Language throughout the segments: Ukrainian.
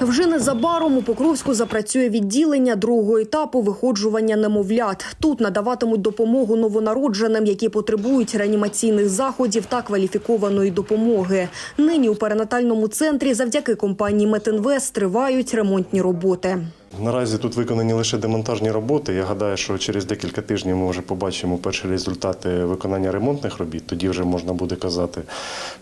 Вже незабаром у Покровську запрацює відділення другого етапу виходжування немовлят. Тут надаватимуть допомогу новонародженим, які потребують реанімаційних заходів та кваліфікованої допомоги. Нині у перинатальному центрі завдяки компанії Метинвест тривають ремонтні роботи. Наразі тут виконані лише демонтажні роботи. Я гадаю, що через декілька тижнів ми вже побачимо перші результати виконання ремонтних робіт. Тоді вже можна буде казати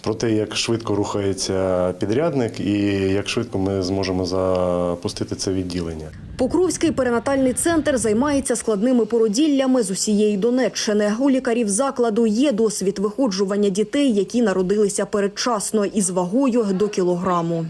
про те, як швидко рухається підрядник і як швидко ми зможемо запустити це відділення. Покровський перинатальний центр займається складними породіллями з усієї Донеччини. У лікарів закладу є досвід виходжування дітей, які народилися передчасно із вагою до кілограму.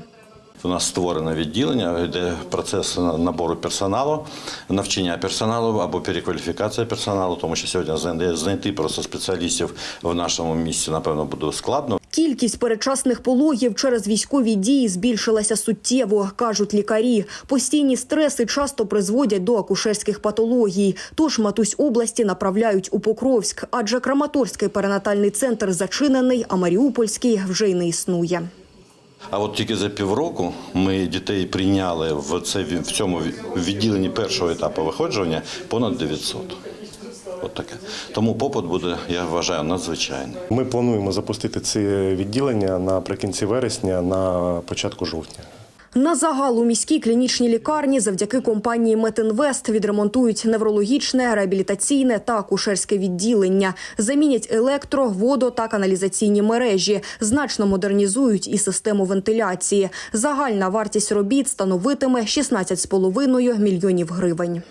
У нас створено відділення, де процес набору персоналу, навчання персоналу або перекваліфікація персоналу, тому що сьогодні знайти- просто спеціалістів в нашому місті, напевно, буде складно. Кількість передчасних пологів через військові дії збільшилася суттєво, кажуть лікарі. Постійні стреси часто призводять до акушерських патологій. Тож матусь області направляють у Покровськ, адже Краматорський перинатальний центр зачинений, а Маріупольський вже й не існує. А от тільки за півроку ми дітей прийняли в це в цьому відділенні першого етапу виходження понад 900. От таке. Тому попит буде, я вважаю, надзвичайний. Ми плануємо запустити це відділення наприкінці вересня, на початку жовтня. На загал у міській клінічній лікарні завдяки компанії Метинвест відремонтують неврологічне, реабілітаційне та акушерське відділення, замінять електро, водо та каналізаційні мережі, значно модернізують і систему вентиляції. Загальна вартість робіт становитиме 16,5 мільйонів гривень.